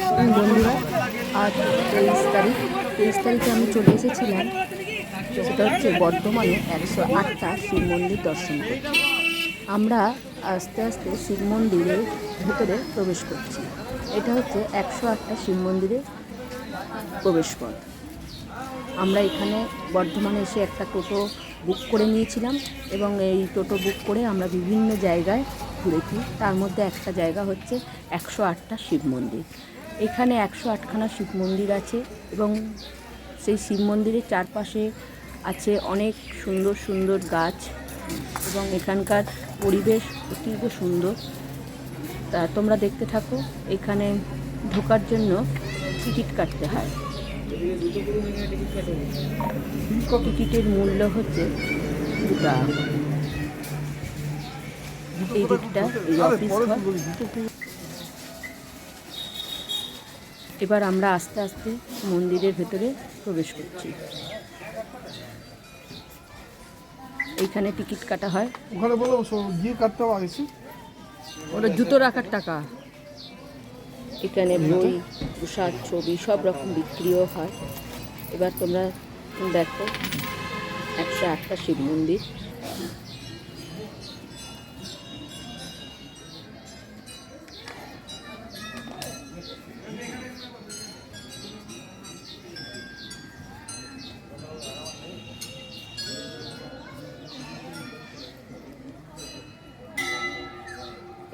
বন্ধুরা, আজ তেইশ তারিখ। তেইশ তারিখে আমি চলে এসেছিলাম সেটা হচ্ছে বর্ধমানে একশো আটটা শিব মন্দির দর্শন করছি আমরা আস্তে আস্তে শিব মন্দিরের ভিতরে প্রবেশ করছি। এটা হচ্ছে একশো আটটা শিব মন্দিরের প্রবেশ পথ। আমরা এখানে বর্ধমানে এসে একটা টোটো বুক করে নিয়েছিলাম এবং এই টোটো বুক করে আমরা বিভিন্ন জায়গায় ঘুরেছি। তার মধ্যে একটা জায়গা হচ্ছে একশো আটটা শিব মন্দির। এখানে একশো আটখানা শিব মন্দির আছে এবং সেই শিব মন্দিরের চারপাশে আছে অনেক সুন্দর সুন্দর গাছ এবং এখানকার পরিবেশ অতীব সুন্দর। তা তোমরা দেখতে থাকো, এখানে ঢোকার জন্য টিকিট কাটতে হয়। টিকিটের মূল্য হচ্ছে এই দিকটা, এই অফিস ঘর। এবার আমরা আস্তে আস্তে মন্দিরের ভেতরে প্রবেশ করছি। এইখানে টিকিট কাটা হয়। ওখানে বলো গিয়ে কাটতে হবে এসে ওটা জুতো রাখার টাকা। এখানে বই প্রসাদ ছবি সব রকম বিক্রিও হয়। এবার তোমরা দেখো একশো আটটা শিব মন্দির।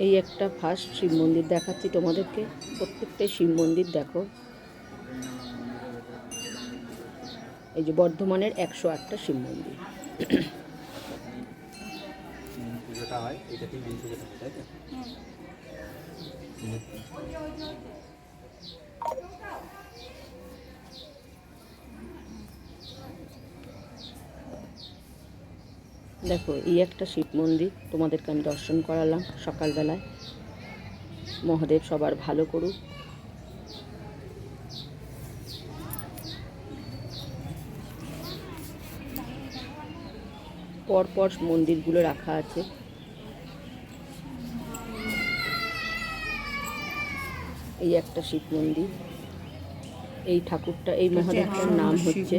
এই একটা ফার্স্ট শিব মন্দির দেখাচ্ছি তোমাদেরকে। প্রত্যেকটাই শিব মন্দির দেখো। এই যে বর্ধমানের একশো আটটা শিব মন্দির। হয় এটাতেই দিন পুজোটা হয় তাই তো দেখো এই একটা শিব মন্দির তোমাদেরকে আমি দর্শন করালাম সকালবেলায়। মহাদেব সবার ভালো করুক। পরপর মন্দিরগুলো রাখা আছে। এই একটা শিব মন্দির। এই ঠাকুরটা এই মহাদেবটার নাম হচ্ছে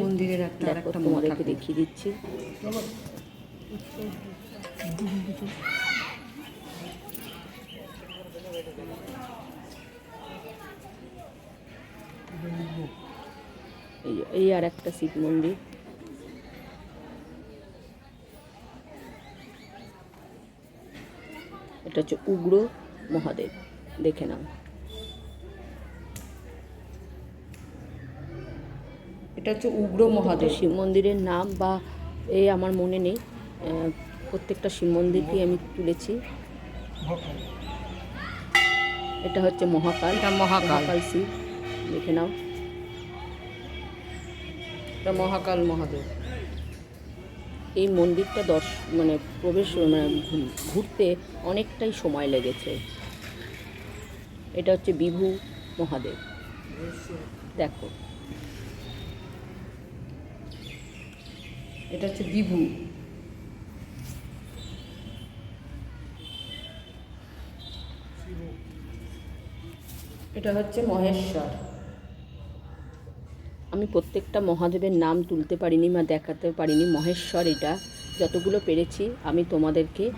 দেখো তোমাদেরকে দেখিয়ে দিচ্ছি। এই আর একটা শিব মন্দির। এটা হচ্ছে উগ্র মহাদেব দেখে নাও। এটা হচ্ছে উগ্র মহাদেব। শিব মন্দিরের নাম বা এই আমার মনে নেই। প্রত্যেকটা শিব মন্দিরকে আমি তুলেছি। এটা হচ্ছে মহাকাল। এটা মহাকাল। শিব দেখে নাও। এটা মহাকাল মহাদেব। এই মন্দিরটা দর্শ মানে প্রবেশ মানে ঘুরতে অনেকটাই সময় লেগেছে। এটা হচ্ছে বিভু মহাদেব। দেখো। এটা হচ্ছে বিভু। এটা হচ্ছে মহেশ্বর। আমি প্রত্যেকটা মহাদেবের নাম তুলতে পারিনি বা দেখাতে পারিনি। মহেশ্বর এটা। যতগুলো পেরেছি আমি তোমাদেরকে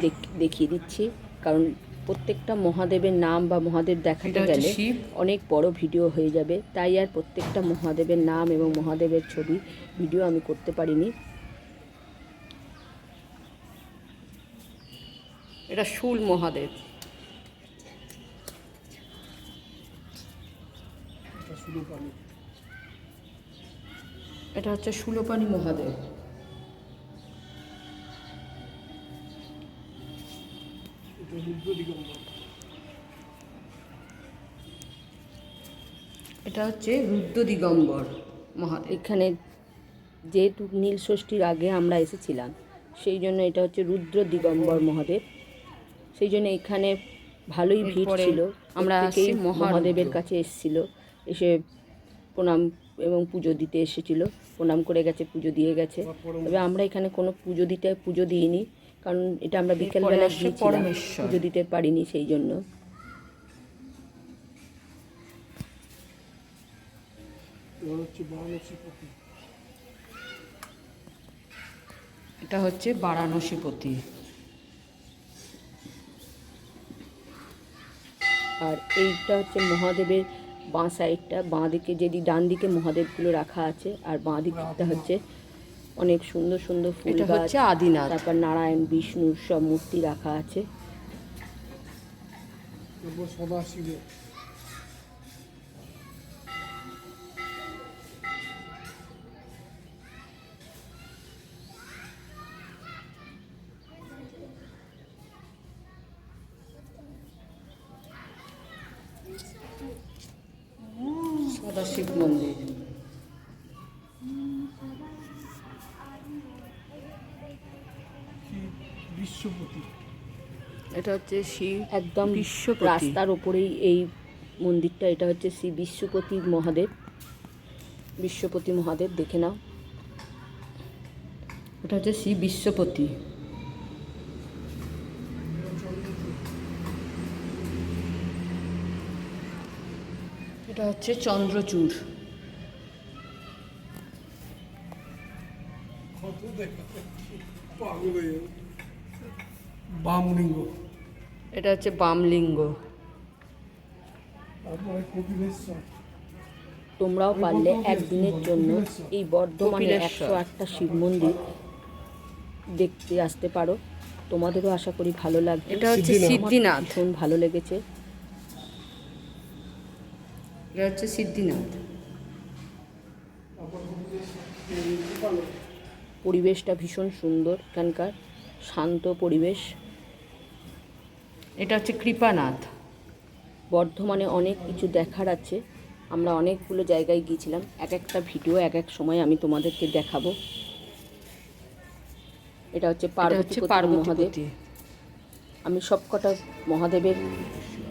দেখ- দেখিয়ে দিচ্ছি। কারণ প্রত্যেকটা মহাদেবের নাম বা মহাদেব দেখাতে গেলে অনেক বড় ভিডিও হয়ে যাবে। তাই আর প্রত্যেকটা মহাদেবের নাম এবং মহাদেবের ছবি ভিডিও আমি করতে পারিনি। এটা শুল মহাদেব। এটা হচ্ছে সুলোপানি মহাদেব। এটা হচ্ছে রুদ্র দিগম্বর মহা এখানে যেহেতু নীল ষষ্ঠীর আগে আমরা এসেছিলাম সেই জন্য এটা হচ্ছে রুদ্র দিগম্বর মহাদেব। সেই জন্য এখানে ভালোই ভিড় ছিল। আমরা সেই মহাদেবের কাছে এসেছিল। এসে প্রণাম এবং পুজো দিতে এসেছিল। প্রণাম করে গেছে পুজো দিয়ে গেছে। তবে আমরা এখানে কোনো পুজো দিতে পুজো দিইনি কারণ এটা আমরা বিকেলবেলা গিয়েছিলাম পুজো দিতে পারিনি সেই জন্য। এটা হচ্ছে বারাণসীপতি। আর এইটা হচ্ছে মহাদেবের বাঁ সাইডটা বাঁ দিকে যেদি ডান দিকে মহাদেবগুলো রাখা আছে আর বাঁ দিকটা হচ্ছে অনেক সুন্দর সুন্দর ফুল গাছ। হচ্ছে আদিনাথ। তারপর নারায়ণ বিষ্ণুর সব মূর্তি রাখা আছে। এটা হচ্ছে শিব একদম বিশ্বপতি। রাস্তার ওপরেই এই মন্দিরটা এটা হচ্ছে শ্রী বিশ্বপতি মহাদেব। বিশ্বপতি মহাদেব দেখে নাও। এটা হচ্ছে শ্রী বিশ্বপতি। এটা হচ্ছে চন্দ্রচূড়। হয়ে। বামলিঙ্গ এটা হচ্ছে বামলিঙ্গ তোমরাও পারলে একদিনের জন্য এই বর্ধমানে একশো আটটা শিব মন্দির দেখতে আসতে পারো। তোমাদেরও আশা করি ভালো লাগবে। এটা হচ্ছে সিদ্ধিনাথ। সিদ্ধিনাথ। ভীষণ ভালো লেগেছে। এটা হচ্ছে সিদ্ধিনাথ। পরিবেশটা ভীষণ সুন্দর। এখানকার শান্ত পরিবেশ। এটা হচ্ছে কৃপানাথ। বর্ধমানে অনেক কিছু দেখার আছে। আমরা অনেকগুলো জায়গায় গিয়েছিলাম। এক একটা ভিডিও এক এক সময় আমি তোমাদেরকে দেখাবো। এটা হচ্ছে পার্বতী পার্বতী মহাদেব। আমি সবকটা মহাদেবের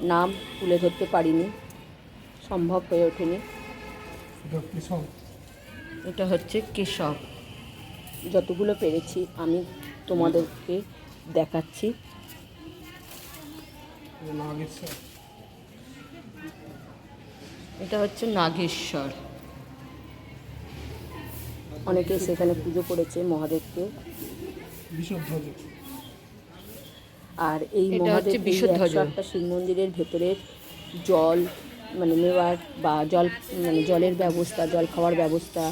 নাম তুলে ধরতে পারিনি। সম্ভব হয়ে ওঠেনি। এটা হচ্ছে কেশব। যতগুলো পেরেছি আমি তোমাদেরকে দেখাচ্ছি। নাগেশ্বর এটা হচ্ছে নাগেশ্বর। অনেকে সেখানে পুজো করেছে মহাদেবকে। আর এই এটা মহাদেব। আটটা শিব মন্দিরের ভেতরের জল মানে নেওয়ার বা জল মানে জলের ব্যবস্থা জল খাওয়ার ব্যবস্থা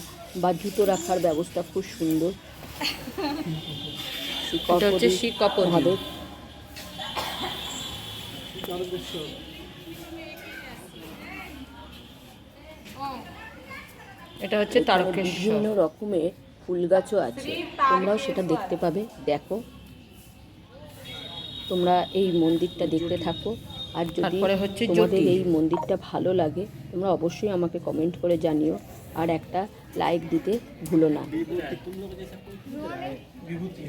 বা জুতো রাখার ব্যবস্থা খুব সুন্দর। এটা হচ্ছে মহাদেব এটা হচ্ছে তারকেশ্বর বিভিন্ন রকমের ফুল গাছও আছে তোমরাও সেটা দেখতে পাবে দেখো তোমরা এই মন্দিরটা দেখতে থাকো আর যদি তারপরে হচ্ছে তোমাদের এই মন্দিরটা ভালো লাগে তোমরা অবশ্যই আমাকে কমেন্ট করে জানিও আর একটা লাইক দিতে ভুলো না বিভূতি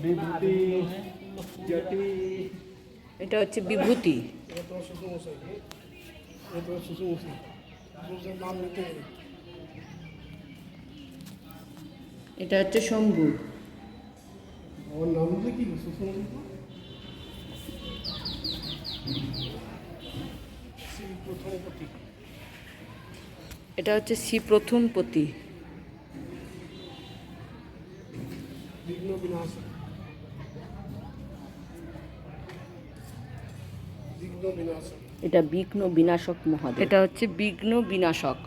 এটা হচ্ছে বিভূতি। এটা হচ্ছে শম্ভু। এটা হচ্ছে শ্রী প্রথমপতি। বিঘ্ন বিনাশ এটা বিঘ্ন বিনাশক মহাদেব এটা হচ্ছে বিঘ্ন বিনাশক।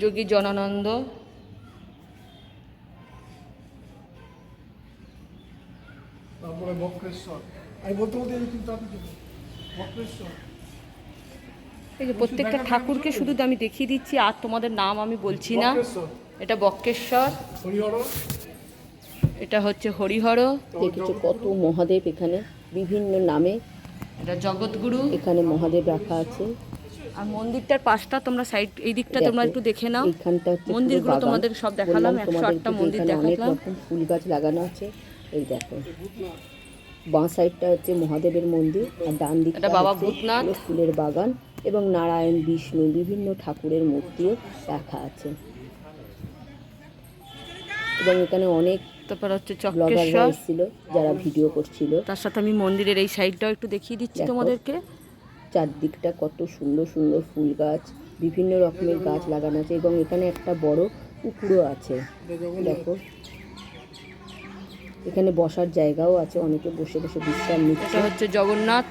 যোগী জনানন্দ। তারপরে বক্রেশ্বর। আমি বলতে বলতে কিন্তু বক্রেশ্বর। এই যে প্রত্যেকটা ঠাকুরকে শুধু আমি দেখিয়ে দিচ্ছি আর তোমাদের নাম আমি বলছি না। এটা বক্কেশ্বর এটা হচ্ছে হরিহর। দেখেছ কত মহাদেব এখানে? বিভিন্ন নামে। এটা জগৎগুরু। এখানে মহাদেব রাখা আছে। আর মন্দিরটার পাশটা তোমরা সাইড এই দিকটা তোমরা একটু দেখে নাও। মন্দিরগুলো তোমাদের সব দেখালাম একশো আটটা মন্দির এখানে দেখালাম। ফুল গাছ লাগানো আছে। এই দেখো। বাঁ সাইডটা হচ্ছে মহাদেবের মন্দির আর ডান দিকটা বাবা ভূতনাথ। ফুলের বাগান। এবং নারায়ণ বিষ্ণু বিভিন্ন ঠাকুরের মূর্তিও রাখা আছে। এবং এখানে অনেক তারপর হচ্ছে ব্লগাররা চক্রেশ্বর। এসেছিল যারা ভিডিও করছিল। তার সাথে আমি মন্দিরের এই সাইডটাও একটু দেখিয়ে দিচ্ছি তোমাদেরকে। চারদিকটা কত সুন্দর সুন্দর ফুল গাছ বিভিন্ন রকমের গাছ লাগানো আছে এবং এখানে একটা বড় পুকুরও আছে। দেখো এখানে বসার জায়গাও আছে অনেকে বসে বসে বিশ্রাম নিচ্ছে। হচ্ছে জগন্নাথ।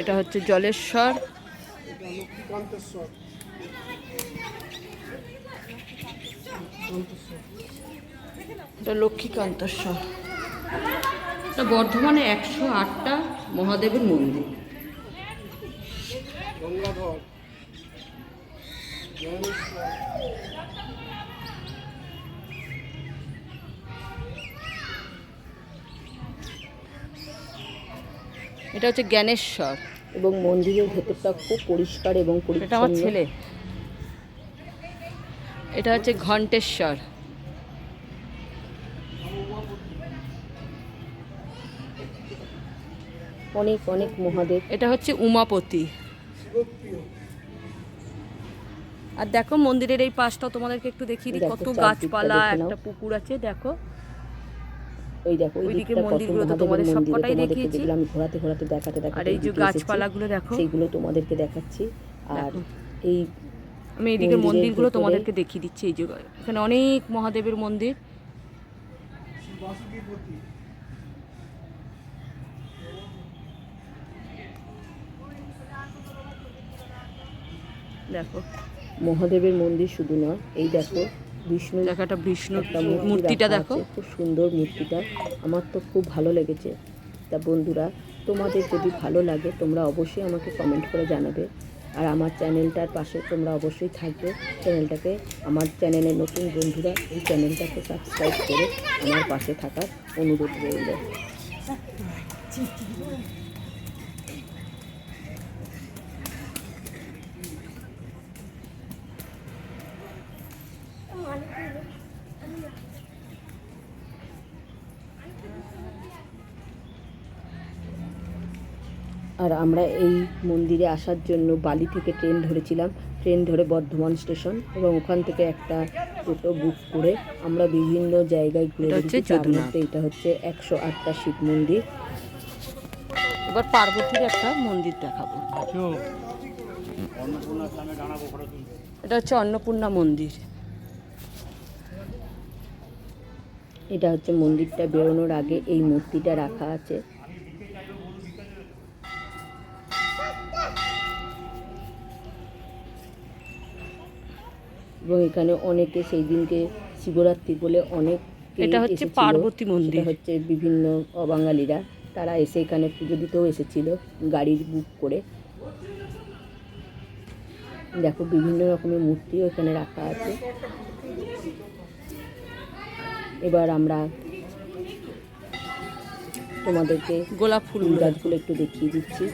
এটা হচ্ছে জলেশ্বর। এটা লক্ষ্মীকান্তস্বর। এটা বর্ধমানে একশো আটটা মহাদেবের মন্দির। গঙ্গাধর এটা হচ্ছে জ্ঞানেশ্বর। এবং মন্দিরের ভেতরটা খুব পরিষ্কার এবং এটা আমার ছেলে। এটা হচ্ছে ঘণ্টেশ্বর অনেক অনেক মহাদেব। এটা হচ্ছে উমাপতি। আর দেখো মন্দিরের এই পাশটা তোমাদেরকে একটু দেখিয়ে দিই কত গাছপালা একটা পুকুর আছে দেখো। ওই দেখো ওইদিকে মন্দিরগুলো তো তোমাদের সবকটাই দেখিয়েছি। আমি ঘোরাতে ঘোরাতে দেখাতে দেখাতে আর এই যে গাছপালাগুলো দেখো। সেইগুলো তোমাদেরকে দেখাচ্ছি। আর এই আমি মন্দিরের মন্দিরগুলো তোমাদেরকে দেখিয়ে দিচ্ছি এই যে এখানে অনেক মহাদেবের মন্দির। দেখো। মহাদেবের মন্দির শুধু নয় এই দেখো বিষ্ণু দেখো একটা বিষ্ণু মূর্তিটা দেখো। খুব সুন্দর মূর্তিটা। আমার তো খুব ভালো লেগেছে। তা বন্ধুরা তোমাদের যদি ভালো লাগে তোমরা অবশ্যই আমাকে কমেন্ট করে জানাবে। আর আমার চ্যানেলটার পাশে তোমরা অবশ্যই থাকবে। চ্যানেলটাকে আমার চ্যানেলের নতুন বন্ধুরা এই চ্যানেলটাকে সাবস্ক্রাইব করে আমার পাশে থাকার অনুরোধ রইল। আর আমরা এই মন্দিরে আসার জন্য বালি থেকে ট্রেন ধরেছিলাম। ট্রেন ধরে বর্ধমান স্টেশন এবং ওখান থেকে একটা টোটো বুক করে আমরা বিভিন্ন জায়গায় ঘুরে এটা হচ্ছে এটা হচ্ছে একশো আটটা শিব মন্দির। এবার পার্বতীর একটা মন্দির দেখাবো। এটা হচ্ছে অন্নপূর্ণা মন্দির। এটা হচ্ছে মন্দিরটা বেরোনোর আগে এই মূর্তিটা রাখা আছে। এবং এখানে অনেকে সেই দিনকে শিবরাত্রি বলে অনেক এটা হচ্ছে পার্বতী মন্দির। হচ্ছে বিভিন্ন অবাঙালিরা। তারা এসে এখানে পুজো দিতেও এসেছিল গাড়ির বুক করে। দেখো বিভিন্ন রকমের মূর্তিও এখানে রাখা আছে। এবার আমরা তোমাদেরকে গোলাপ ফুল গাছগুলো একটু দেখিয়ে দিচ্ছি।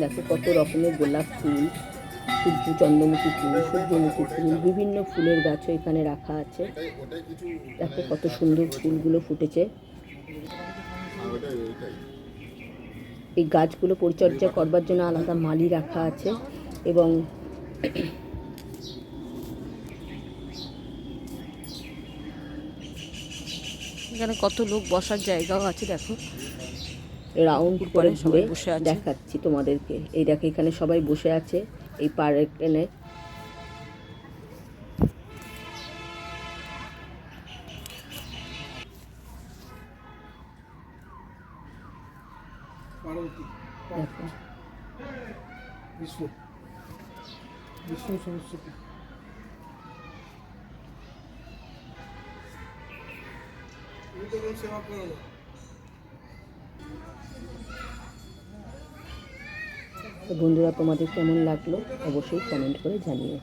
দেখো কত রকমের গোলাপ ফুল সূর্য চন্দ্রমুখী ফুল সূর্যমুখী ফুল বিভিন্ন ফুলের গাছও এখানে রাখা আছে। দেখো কত সুন্দর ফুলগুলো ফুটেছে। এই গাছগুলো পরিচর্যা করবার জন্য আলাদা মালি রাখা আছে এবং এখানে কত লোক বসার জায়গাও আছে দেখো। রাউন্ড করে সবাই ঘুরে বসে আছে। দেখাচ্ছি তোমাদেরকে। এই দেখো এখানে সবাই বসে আছে এই পার্ক ট্রেনে পার্বতী। দেখো। বিষ্ণু বিষ্ণু সরস্বতী। কোনো সেবা করুন বন্ধুরা তোমাদের কেমন লাগল? অবশ্যই কমেন্ট করে জানিও।